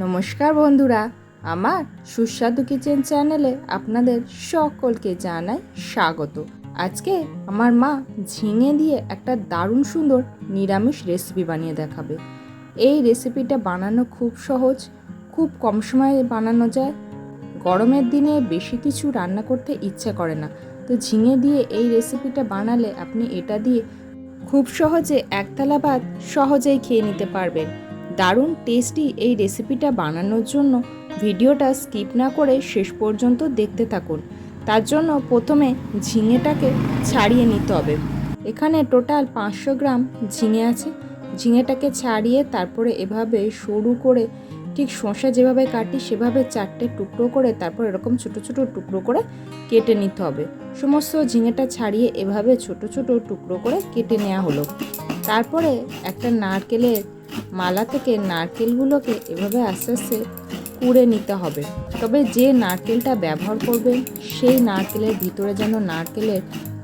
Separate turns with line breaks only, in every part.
নমস্কার বন্ধুরা, আমার সুস্বাদু কিচেন চ্যানেলে আপনাদের সকলকে জানাই স্বাগত। আজকে আমার মা ঝিঙে দিয়ে একটা দারুণ সুন্দর নিরামিষ রেসিপি বানিয়ে দেখাবে। এই রেসিপিটা বানানো খুব সহজ, খুব কম সময়ে বানানো যায়। গরমের দিনে বেশি কিছু রান্না করতে ইচ্ছে করে না। তো ঝিঙে দিয়ে এই রেসিপিটা বানালে আপনি এটা দিয়ে খুব সহজে একতলা ভাত সহজেই খেয়ে নিতে পারবেন। দারুণ টেস্টি এই রেসিপিটা বানানোর জন্য ভিডিওটা স্কিপ না করে শেষ পর্যন্ত দেখতে থাকুন। তার জন্য প্রথমে ঝিঙেটাকে ছাড়িয়ে নিতে হবে। এখানে টোটাল পাঁচশো গ্রাম ঝিঙে আছে। ঝিঙেটাকে ছাড়িয়ে তারপরে এভাবে সরু করে ঠিক শসা যেভাবে কাটি সেভাবে চারটে টুকরো করে তারপর এরকম ছোট ছোট টুকরো করে কেটে নিতে হবে। সমস্ত ঝিঙেটা ছাড়িয়ে এভাবে ছোট ছোট টুকরো করে কেটে নেওয়া হলো। তারপরে একটা নারকেলের মালা থেকে নারকেলগুলোকে এভাবে আস্তে আস্তে কুড়ে নিতে হবে। তবে যে নারকেলটা ব্যবহার করবেন, সেই নারকেলের ভিতরে যেন নারকেলের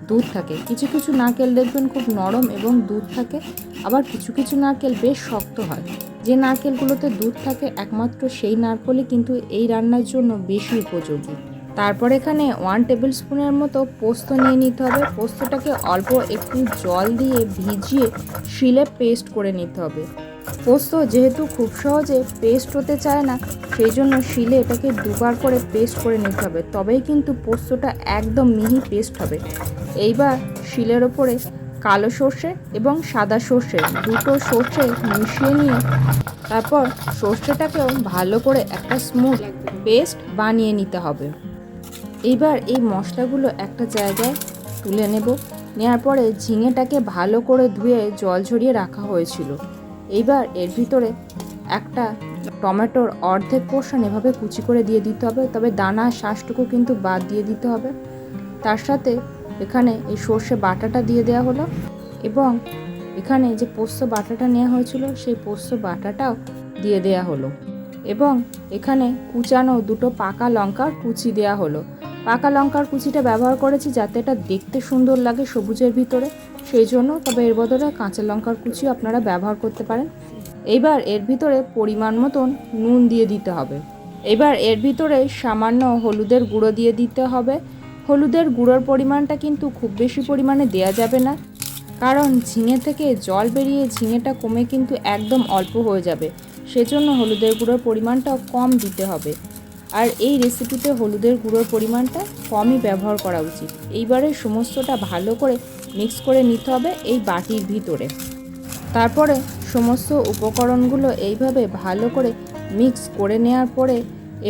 দুধ থাকে। কিছু কিছু নারকেল দেখবেন খুব নরম এবং দুধ থাকে, আবার কিছু কিছু নারকেল বেশ শক্ত হয়। যে নারকেলগুলোতে দুধ থাকে, একমাত্র সেই নারকেলই কিন্তু এই রান্নার জন্য বেশি উপযোগী। তারপর এখানে ওয়ান টেবিল স্পুনের মতো পোস্ত নিয়ে নিতে হবে। পোস্তটাকে অল্প একটু জল দিয়ে ভিজিয়ে শিলে পেস্ট করে নিতে হবে। পোস্ত যেহেতু খুব সহজে পেস্ট হতে চায় না, সেই জন্য শিলে এটাকে দুবার করে পেস্ট করে নিতে হবে। তবেই কিন্তু পোস্তটা একদম মিহি পেস্ট হবে। এইবার শিলের ওপরে কালো সর্ষে এবং সাদা সর্ষে দুটো সর্ষে মিশিয়ে নিয়ে তারপর সর্ষেটাকেও ভালো করে একটা স্মুথ পেস্ট বানিয়ে নিতে হবে। এইবার এই মশলাগুলো একটা জায়গায় তুলে নেব। নেওয়ার পরে ঝিঙেটাকে ভালো করে ধুয়ে জল ঝরিয়ে রাখা হয়েছিল। এইবার এর ভিতরে একটা টমেটোর অর্ধেক পোর্শন এভাবে কুচি করে দিয়ে দিতে হবে, তবে দানা শ্বাসটুকু কিন্তু বাদ দিয়ে দিতে হবে। তার সাথে এখানে এই সর্ষে বাটাটা দিয়ে দেওয়া হলো এবং এখানে যে পোস্ত বাটাটা নেওয়া হয়েছিল, সেই পোস্ত বাটাটাও দিয়ে দেওয়া হলো এবং এখানে কুচানো দুটো পাকা লঙ্কার কুচি দেওয়া হলো। পাকা লঙ্কার কুচিটা ব্যবহার করেছি যাতে এটা দেখতে সুন্দর লাগে সবুজের ভিতরে। সেই জন্য তবে এর বদলে কাঁচা লঙ্কার কুচি আপনারা ব্যবহার করতে পারেন। এইবার এর ভিতরে পরিমাণ মতন নুন দিয়ে দিতে হবে। এবার এর ভিতরে সামান্য হলুদের গুঁড়ো দিয়ে দিতে হবে। হলুদের গুঁড়োর পরিমাণটা কিন্তু খুব বেশি পরিমাণে দেয়া যাবে না। কারণ ঝিঙে থেকে জল বেরিয়ে ঝিঙেটা কমে কিন্তু একদম অল্প হয়ে যাবে। সেজন্য হলুদের গুঁড়োর পরিমাণটা কম দিতে হবে। আর এই রেসিপিতে হলুদের গুঁড়োর পরিমাণটা কমই ব্যবহার করা উচিত। এইবারে সমস্তটা ভালো করে মিক্স করে নিতে হবে এই বাটির ভিতরে। তারপরে সমস্ত উপকরণগুলো এইভাবে ভালো করে মিক্স করে নেওয়ার পরে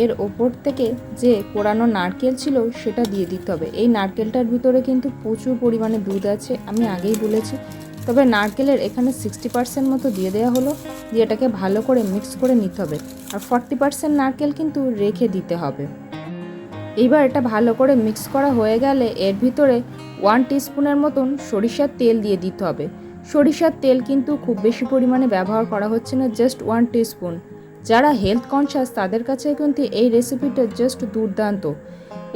এর ওপর থেকে যে কোরানো নারকেল ছিল সেটা দিয়ে দিতে হবে। এই নারকেলটার ভিতরে কিন্তু প্রচুর পরিমাণে দুধ আছে, আমি আগেই বলেছি তবে নারকেলের এখানে সিক্সটি পার্সেন্ট মতো দিয়ে দেওয়া হলো, দিয়ে এটাকে ভালো করে মিক্স করে নিতে হবে। আর ফর্টি পার্সেন্ট নারকেল কিন্তু রেখে দিতে হবে। এইবার এটা ভালো করে মিক্স করা হয়ে গেলে এর ভিতরে ওয়ান টিস্পুনের মতন সরিষার তেল দিয়ে দিতে হবে। সরিষার তেল কিন্তু খুব বেশি পরিমাণে ব্যবহার করা হচ্ছে না জাস্ট ওয়ান টিস্পুন যারা হেলথ কনসিয়াস তাদের কাছে কিন্তু এই রেসিপিটা জাস্ট দুর্দান্ত।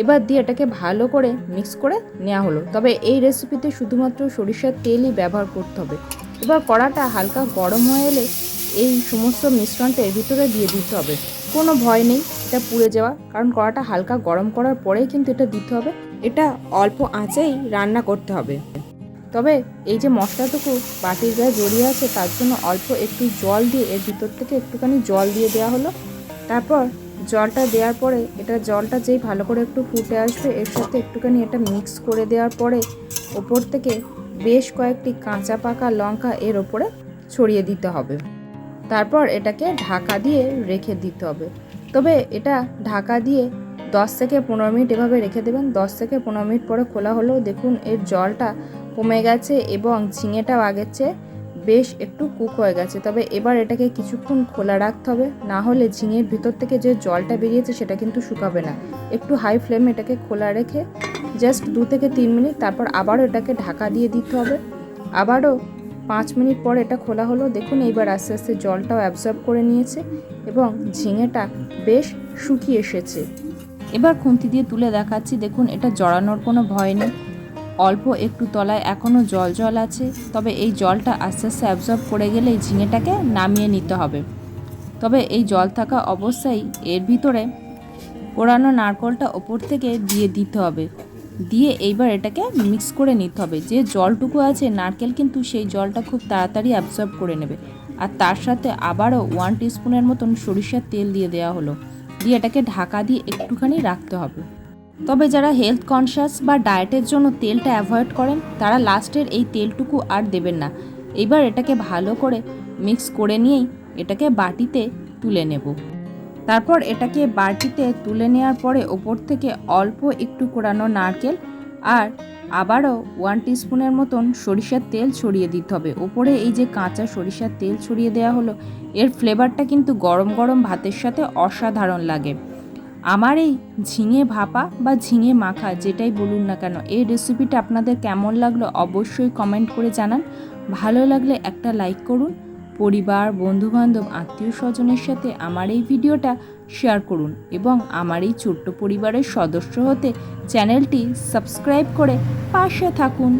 এবার দিয়ে এটাকে ভালো করে মিক্স করে নেওয়া হলো। তবে এই রেসিপিতে শুধুমাত্র সরিষার তেলই ব্যবহার করতে হবে। এবার কড়াটা হালকা গরম হয়ে এলে এই সমস্ত মিশ্রণটা এর ভিতরে দিয়ে দিতে হবে। কোনো ভয় নেই, এটা পুড়ে যাওয়া। কারণ কড়াটা হালকা গরম করার পরেই কিন্তু এটা দিতে হবে। এটা অল্প আঁচেই রান্না করতে হবে। তবে এই যে মশলাটুকু বাটির গায়ে জড়িয়ে আছে, তার জন্য অল্প একটু জল দিয়ে এর ভিতর থেকে একটুখানি জল দিয়ে দেওয়া হলো। তারপর জলটা দেওয়ার পরে এটা জলটা যেই ভালো করে একটু ফুটে আসবে, এর সাথে একটুখানি এটা মিক্স করে দেওয়ার পরে ওপর থেকে বেশ কয়েকটি কাঁচা পাকা লঙ্কা এর ওপরে ছড়িয়ে দিতে হবে। তারপর এটাকে ঢাকা দিয়ে রেখে দিতে হবে। তবে এটা ঢাকা দিয়ে দশ থেকে পনেরো মিনিট এভাবে রেখে দেবেন। দশ থেকে পনেরো মিনিট পরে খোলা হলেও দেখুন এর জলটা কমে গেছে এবং ঝিঙেটাও আগের চেয়ে বেশ একটু কুক হয়ে গেছে, তবে এবার এটাকে কিছুক্ষণ খোলা রাখতে হবে। না হলে ঝিঙের ভিতর থেকে যে জলটা বেরিয়েছে সেটা কিন্তু শুকাবে না। একটু হাই ফ্লেমে এটাকে খোলা রেখে জাস্ট দু থেকে তিন মিনিট তারপর আবারও এটাকে ঢাকা দিয়ে দিতে হবে। আবারও পাঁচ মিনিট পর এটা খোলা হলো। দেখুন, এইবার আস্তে আস্তে জলটাও অ্যাবজর্ব করে নিয়েছে এবং ঝিঙেটা বেশ শুকিয়ে এসেছে। এবার খুন্তি দিয়ে তুলে দেখাচ্ছি। দেখুন, এটা জড়ানোর কোনো ভয় নেই। অল্প একটু তলায় এখনও জল জল আছে, তবে এই জলটা আস্তে আস্তে অ্যাবজর্ব করে গেলেই ঝিঙেটাকে নামিয়ে নিতে হবে। তবে এই জল থাকা অবস্থায় এর ভিতরে কোরানো নারকলটা ওপর থেকে দিয়ে দিতে হবে। দিয়ে এইবার এটাকে মিক্স করে নিতে হবে। যে জলটুকু আছে, নারকেল কিন্তু সেই জলটা খুব তাড়াতাড়ি অ্যাবজর্ব করে নেবে। আর তার সাথে আবারও ওয়ান টিস্পুনের মতন সরিষার তেল দিয়ে দেওয়া হলো। দিয়ে এটাকে ঢাকা দিয়ে একটুখানি রাখতে হবে। তবে যারা হেলথ কনসিয়াস বা ডায়েটের জন্য তেলটা অ্যাভয়েড করেন, তারা লাস্টের এই তেলটুকু আর দেবেন না। এবার এটাকে ভালো করে মিক্স করে নিয়েই এটাকে বাটিতে তুলে নেব। তারপর এটাকে বাটিতে তুলে নেওয়ার পরে ওপর থেকে অল্প একটু কোরানো নারকেল আর আবারও ওয়ান টিস্পুনের মতন সরিষার তেল ছড়িয়ে দিতে হবে। ওপরে এই যে কাঁচা সরিষার তেল ছড়িয়ে দেওয়া হলো, এর ফ্লেভারটা কিন্তু গরম গরম ভাতের সাথে অসাধারণ লাগে। আমার এই ঝিঙে ভাপা বা ঝিঙে মাখা যেটাই বলুন না কেন, এই রেসিপিটা আপনাদের কেমন লাগল অবশ্যই কমেন্ট করে জানান। ভালো লাগলে একটা লাইক করুন, পরিবার, বন্ধুবান্ধব আত্মীয় স্বজনের সাথে আমার এই ভিডিওটা শেয়ার করুন এবং আমার এই ছোট্ট পরিবারের সদস্য হতে চ্যানেলটি সাবস্ক্রাইব করে পাশে থাকুন।